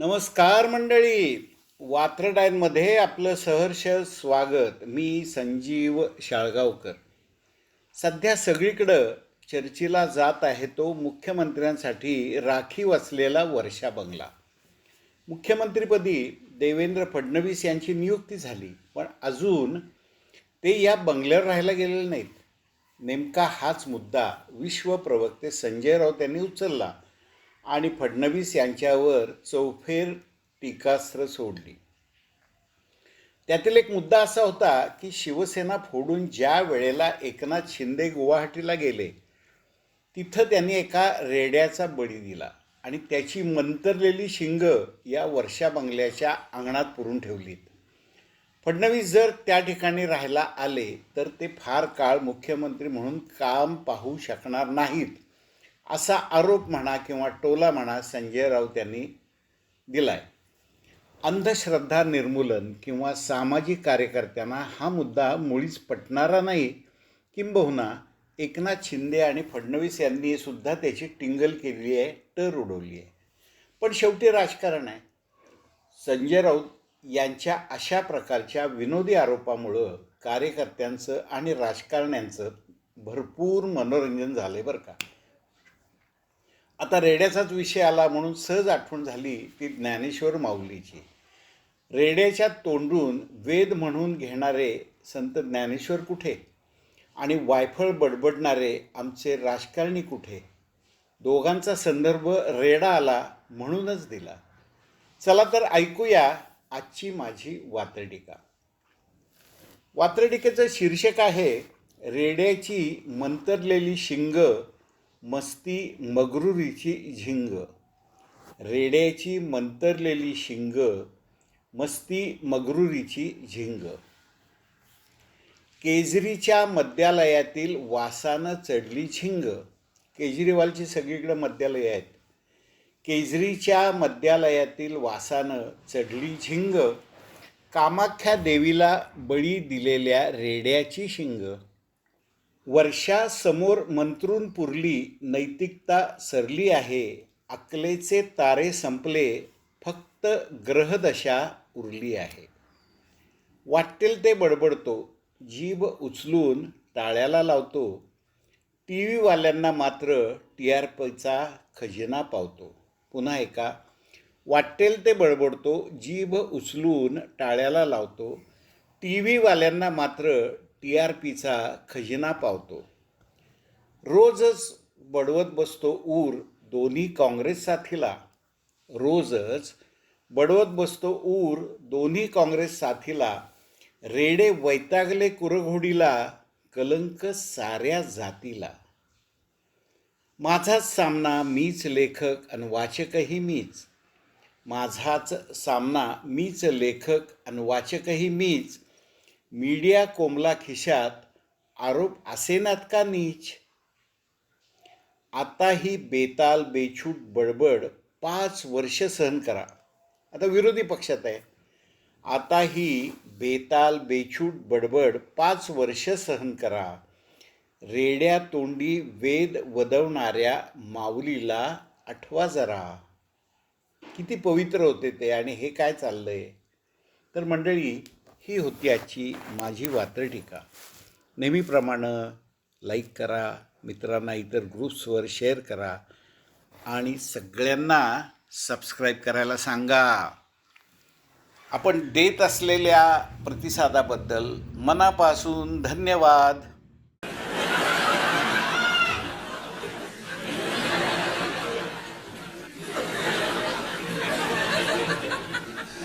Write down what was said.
नमस्कार मंडळी. वात्रडायनमध्ये आपलं सहर्ष स्वागत. मी संजीव शाळगावकर. सध्या सगळीकडं चर्चेला जात आहे तो मुख्यमंत्र्यांसाठी राखीव असलेला वर्षा बंगला. मुख्यमंत्रीपदी देवेंद्र फडणवीस यांची नियुक्ती झाली पण अजून ते या बंगल्यावर राहायला गेलेले नाहीत. नेमका हाच मुद्दा विश्व प्रवक्ते संजय राऊत यांनी उचलला. आणि फडणवीस यांच्यावर चौफेर टीकास्त्र सोडली. त्यातील एक मुद्दा असा होता की शिवसेना फोडून ज्या वेळेला एकनाथ शिंदे गुवाहाटीला गेले तिथं त्यांनी एका रेड्याचा बळी दिला आणि त्याची मंतरलेली शिंग या वर्षा बंगल्याच्या अंगणात पुरून ठेवलीत. फडणवीस जर त्या ठिकाणी राहायला आले तर ते फार काळ मुख्यमंत्री म्हणून काम पाहू शकणार नाहीत. असा आरोप म्हणा किंवा टोला म्हणा संजय राऊत यांनी दिलाय. अंधश्रद्धा निर्मूलन किंवा सामाजिक कार्यकर्त्यांना हा मुद्दा मुळीच पटणारा नाही. किंबहुना एकनाथ शिंदे आणि फडणवीस यांनी सुद्धा त्याची टिंगल केली आहे टर उडवली आहे. पण शेवटी राजकारण आहे. संजय राऊत यांच्या अशा प्रकारच्या विनोदी आरोपामुळं कार्यकर्त्यांचं आणि राजकारण्यांचं भरपूर मनोरंजन झालं आहे बरं का. आता रेड्याचाच विषय आला म्हणून सहज आठवण झाली ती ज्ञानेश्वर माऊलीची. रेड्याच्या तोंडून वेद म्हणून घेणारे संत ज्ञानेश्वर कुठे? आणि वायफळ बडबडणारे आमचे राजकारणी कुठे? दोघांचा संदर्भ रेडा आला म्हणूनच दिला. चला तर ऐकूया आजची माझी वात्रटिका. वात्रटिकेचं शीर्षक आहे रेड्याची मंतरलेली शिंग मस्ती मगरुरीची झिंग. रेड्याची मंतरलेली शिंग. मस्ती मगरुरीची झिंग. केजरीच्या मद्यालयातील वासानं चढली झिंग. केजरीवालची सगळीकडे मद्यालय आहेत. केजरीच्या मद्यालयातील वासानं चढली झिंग. कामाख्या देवीला बळी दिलेल्या रेड्याची शिंग. वर्षासमोर मंत्रून पुरली नैतिकता सरली आहे. अकलेचे तारे संपले फक्त ग्रहदशा उरली आहे. वाटेल ते बडबडतो जीभ उचलून टाळ्याला लावतो. टी व्हीवाल्यांना मात्र टी आर पीचा खजिना पावतो. पुन्हा एका वाटेल ते बडबडतो जीभ उचलून टाळ्याला लावतो. टी व्हीवाल्यांना मात्र टी आर पीचा खजिना पावतो. रोजच बडवत बसतो ऊर दोन्ही काँग्रेस साथीला. रोजच बडवत बसतो ऊर दोन्ही काँग्रेस साथीला. रेडे वैतागले कुरघोडीला कलंक साऱ्या जातीला. माझाच सामना मीच लेखक आणि वाचकही मीच. माझाच सामना मीच लेखक आणि वाचकही मीच. मीडिया कोमला खिशात आरोप असेनात का नीच? आता ही बेताल बेछूट बडबड पाच वर्ष सहन करा. आता विरोधी पक्षात आहे. आता ही बेताल बेछूट बडबड पाच वर्ष सहन करा. रेड्या तोंडी वेद वदवणाऱ्या माऊलीला आठवा जरा. किती पवित्र होते ते आणि हे काय चाललंय? तर मंडळी ही होती आजची माझी वात्रटीका नेहमीप्रमाणे लाईक करा मित्रांना इतर ग्रुप्सवर शेअर करा आणि सगळ्यांना सबस्क्राईब करायला सांगा. आपण देत असलेल्या प्रतिसादाबद्दल मनापासून धन्यवाद.